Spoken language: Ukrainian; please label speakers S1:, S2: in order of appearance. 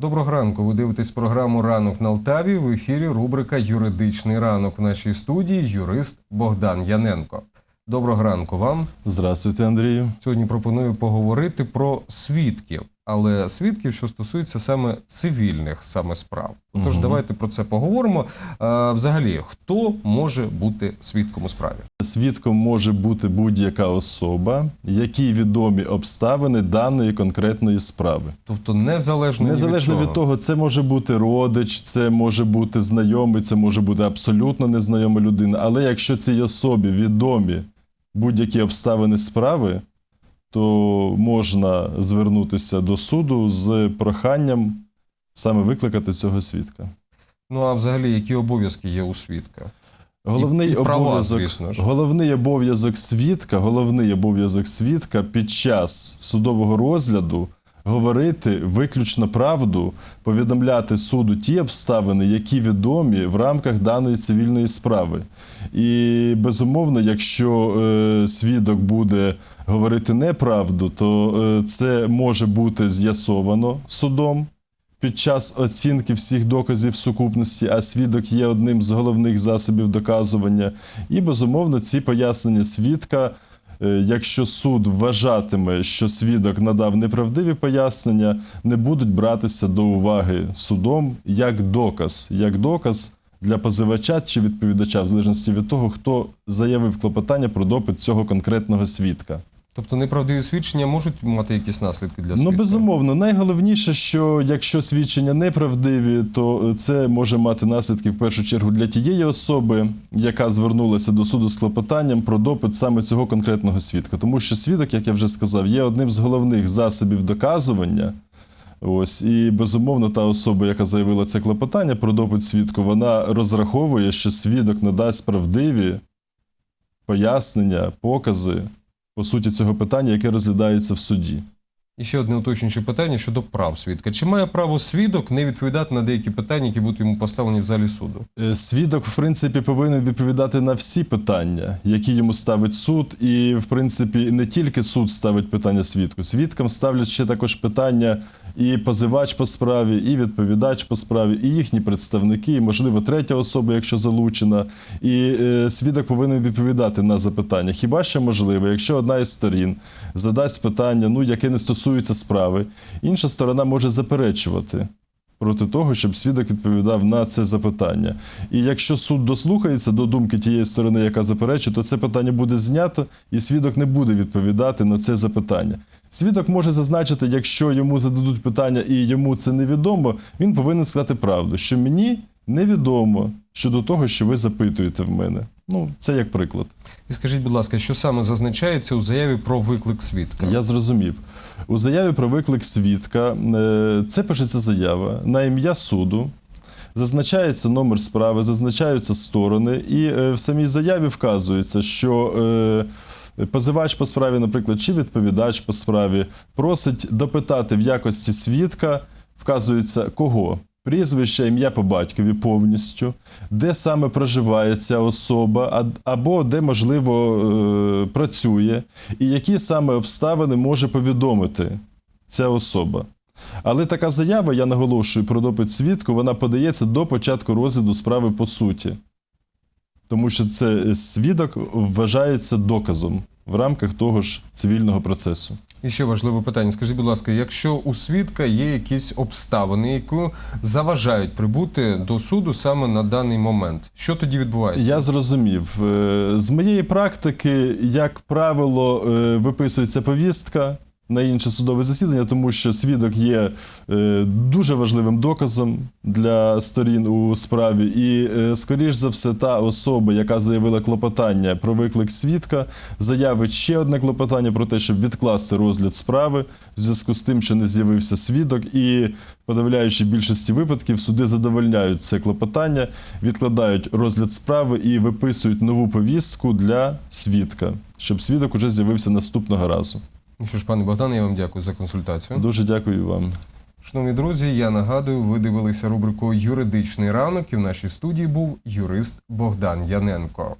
S1: Доброго ранку. Ви дивитесь програму Ранок на Алтаві. В ефірі рубрика Юридичний ранок. В нашій студії юрист Богдан Яненко. Доброго ранку вам.
S2: Здравствуйте, Андрію.
S1: Сьогодні пропоную поговорити про свідків, але свідків, що стосуються саме цивільних саме справ. Тож
S2: Мгм.
S1: давайте про це поговоримо. Е, взагалі, хто може бути свідком у справі?
S2: Свідком може бути будь-яка особа, якій відомі обставини даної конкретної справи.
S1: Тобто незалежно,
S2: Незалежно
S1: від,
S2: від того, це може бути родич, це може бути знайомий, це може бути абсолютно незнайома людина. Але якщо цій особі відомі будь-які обставини справи, то можна звернутися до суду з проханням саме викликати цього свідка.
S1: Ну а взагалі, які обов'язки є у свідка?
S2: Головний
S1: і права,
S2: обов'язок,
S1: звісно
S2: головний обов'язок свідка, головний обов'язок свідка під час судового розгляду говорити виключно правду, повідомляти суду ті обставини, які відомі в рамках даної цивільної справи. І безумовно, якщо е, свідок буде говорити неправду, то е, це може бути з'ясовано судом під час оцінки всіх доказів сукупності, а свідок є одним з головних засобів доказування. І безумовно, ці пояснення свідка. Е, Якщо суд вважатиме, що свідок надав неправдиві пояснення, не будуть братися до уваги судом як доказ, як доказ для позивача чи відповідача, в залежності від того, хто заявив клопотання про допит цього конкретного свідка.
S1: Тобто неправдиві свідчення можуть мати якісь наслідки для свідка?
S2: Ну, безумовно, найголовніше, що якщо свідчення неправдиві, то це може мати наслідки в першу чергу для тієї особи, яка звернулася до суду з клопотанням про допит саме цього конкретного свідка. Тому що свідок, як я вже сказав, є одним з головних засобів доказування. Ось і безумовно, та особа, яка заявила це клопотання про допит свідку, вона розраховує, що свідок надасть правдиві пояснення, покази по суті цього питання, яке розглядається в суді.
S1: І ще одне уточнююче питання щодо прав свідка. Чи має право свідок не відповідати на деякі питання, які будуть йому поставлені в залі суду?
S2: Е, Свідок, в принципі, повинен відповідати на всі питання, які йому ставить суд. І, в принципі, не тільки суд ставить питання свідку. Свідкам ставлять ще також питання і позивач по справі, і відповідач по справі, і їхні представники, і, можливо, третя особа, якщо залучена. І е, свідок повинен відповідати на запитання. Хіба що можливо, якщо одна із сторін задасть питання, ну яке не стосується справи, інша сторона може заперечувати проти того, щоб свідок відповідав на це запитання. І якщо суд дослухається до думки тієї сторони, яка заперечує, то це питання буде знято, і свідок не буде відповідати на це запитання. Свідок може зазначити, якщо йому зададуть питання і йому це невідомо, він повинен сказати правду, що мені невідомо щодо того, що ви запитуєте в мене. Ну, це як приклад.
S1: І скажіть, будь ласка, що саме зазначається у заяві про виклик свідка?
S2: Я зрозумів. У заяві про виклик свідка е, це пишеться заява на ім'я суду. Зазначається номер справи, зазначаються сторони, і е, в самій заяві вказується, що е, позивач по справі, наприклад, чи відповідач по справі просить допитати в якості свідка, вказується кого? Прізвище, ім'я по батькові повністю, де саме проживає ця особа, або де, можливо, е, працює, і які саме обставини може повідомити ця особа. Але така заява, я наголошую про допит свідку, вона подається до початку розгляду справи по суті. Тому що це свідок вважається доказом в рамках того ж цивільного процесу.
S1: І ще важливе питання. Скажіть, будь ласка, якщо у свідка є якісь обставини, які заважають прибути до суду саме на даний момент, що тоді відбувається?
S2: Я зрозумів. Е, З моєї практики, як правило, е, виписується повістка на інше судове засідання, тому що свідок є е, дуже важливим доказом для сторін у справі. І, е, скоріш за все, та особа, яка заявила клопотання про виклик свідка, заявить ще одне клопотання про те, щоб відкласти розгляд справи в зв'язку з тим, що не з'явився свідок, і подавляючи більшості випадків, суди задовольняють це клопотання, відкладають розгляд справи і виписують нову повістку для свідка, щоб свідок уже з'явився наступного разу.
S1: Ну що ж, пане Богдане, я вам дякую за консультацію.
S2: Дуже дякую вам.
S1: Шановні друзі, я нагадую, ви дивилися рубрику Юридичний ранок, і в нашій студії був юрист Богдан Яненко.